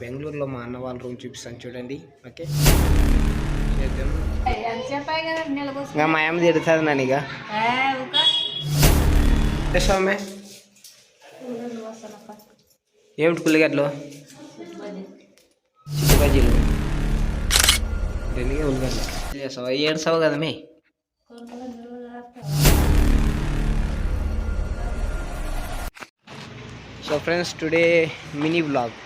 బెంగళూరులో మా అన్న వాళ్ళ రూమ్ చూపిస్తాను చూడండి. ఓకే? చేద్దాం. ఇంకా మా అమ్మ తిడుతుంది నన్ను ఇక. స్వామి? ఏమిటి పుల్లిగడ్డలు చిట్టి బజ్జీలు. రెండుగా ఉల్లిగడ్డలు. చేస్తావా? ఏడుస్తావు కదా మీ? So friends today mini blog.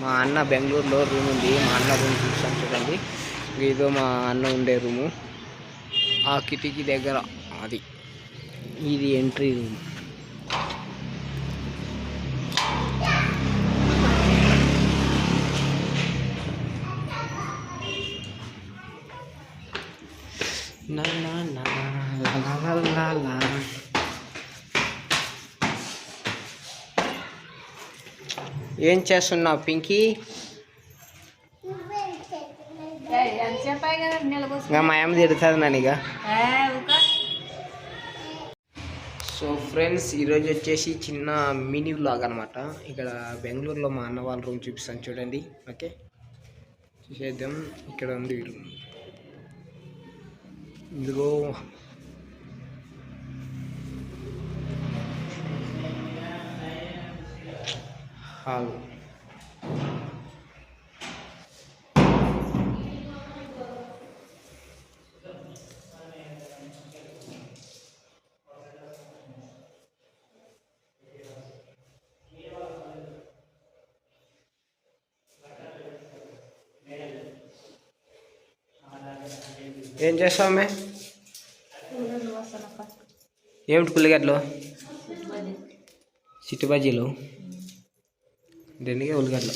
మా అన్న బెంగళూరులో రూమ్ ఉంది. మా అన్న రూమ్ చూసాం చూడండి. ఇదో మా అన్న ఉండే రూము ఆ కిటికీ దగ్గర అది. ఇది ఎంట్రీ రూమ్ నా నా నా లా లా లా లా ఏం చేస్తున్నావు పింకీ? చెప్పాయి కదా నిలబోసు ఇంకా మా అమ్మ తిడుతుంది నన్ను ఇక. సో ఫ్రెండ్స్ ఈరోజు వచ్చేసి చిన్న మినీ వ్లాగ్ అనమాట ఇక్కడ బెంగళూరులో మా అన్న వాళ్ళ రూమ్ చూపిస్తాను చూడండి ఓకే? చూసేద్దాం ఇక్కడ ఉంది రూమ్ ఇందులో హాల్ ఏం చేస్తావు మే ఏమిటి పుల్లిగడ్డలు చిట్టి బజ్జీలు రెండుగా ఉల్లిగడ్డలు.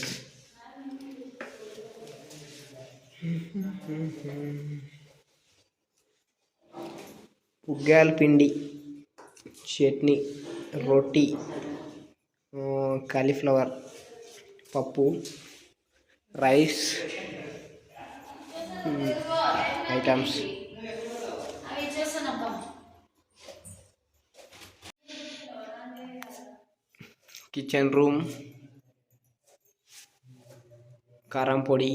ఉగ్గాల పిండి చట్నీ రొట్టి కాలీఫ్లవర్ పప్పు రైస్ ఐటమ్స్. కిచెన్ రూమ్ కారం పొడి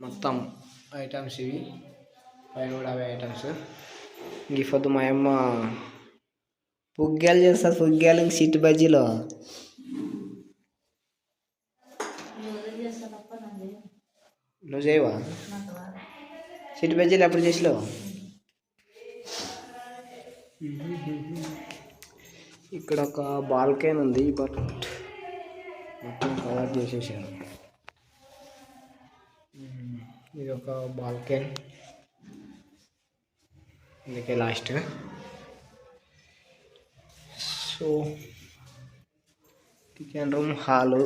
మొత్తం ఐటమ్స్ ఇవి. పైన కూడా అవే ఐటమ్స్ ఇంక పొద్దు మా అమ్మ పుగ్గాలు చేస్తారు పుగ్గాలు ఇంక సిట్ బజ్జీలో. నువ్వు చేయవా? సిట్ బజ్జీలు ఎప్పుడు చేసిలో ఇక్కడ ఒక బాల్కేన్ ఉంది బట్ మొత్తం కవర్ చేసేసాను. ఇది ఒక బాల్కన్ అందుకే last so kitchen room hall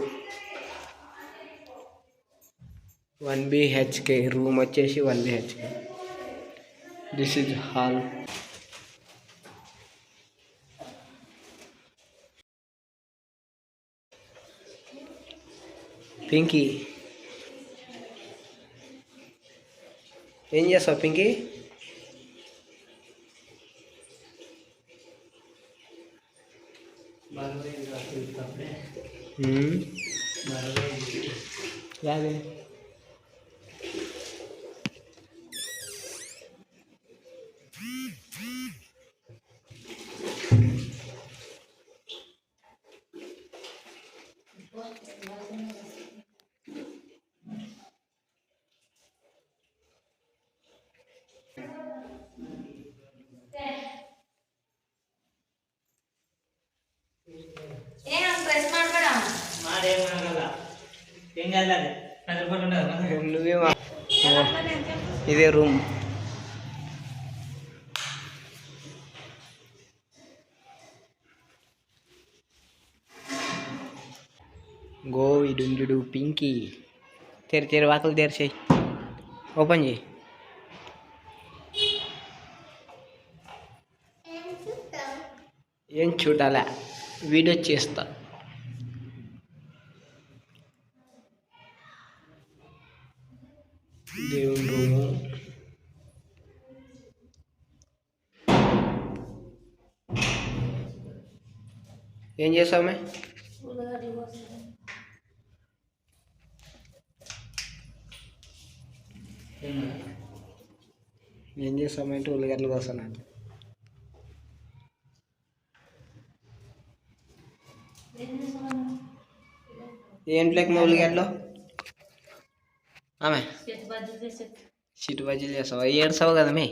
one BHK room వచ్చేసి one BHK this is hall Pinky ఏం చేస్తావు పింకీ మ్మ్. యాదే ಏನ್ ಪ್ರೆಸ್ ಮಾಡ್ಬೇಡ నువ్వేమా ఇదే రూమ్ గో ఇడుండు పింకీ తెరి తెరి వాకలు తెరిచేయి ఓపెన్ చేయి ఏం చూడాలా video చేస్తా. దేవుని రూము ఏం చేసామే ఏం చేసామంటే ఉల్లిగడ్డలు కోసానండి ఏం లేక మా ఉల్లిగడ్డలు ఆమె? చిట్టు బజ్జీలు చేస్తావా? ఏడుస్తావు కదా మే?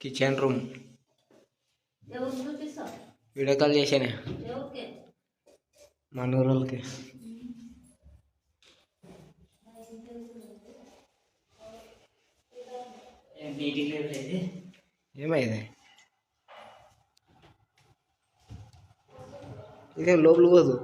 Kitchen room. వీడియో కాల్ చేసానే. ఎవరికి మా ఏమైంది? ఇదే లోపల పోదు?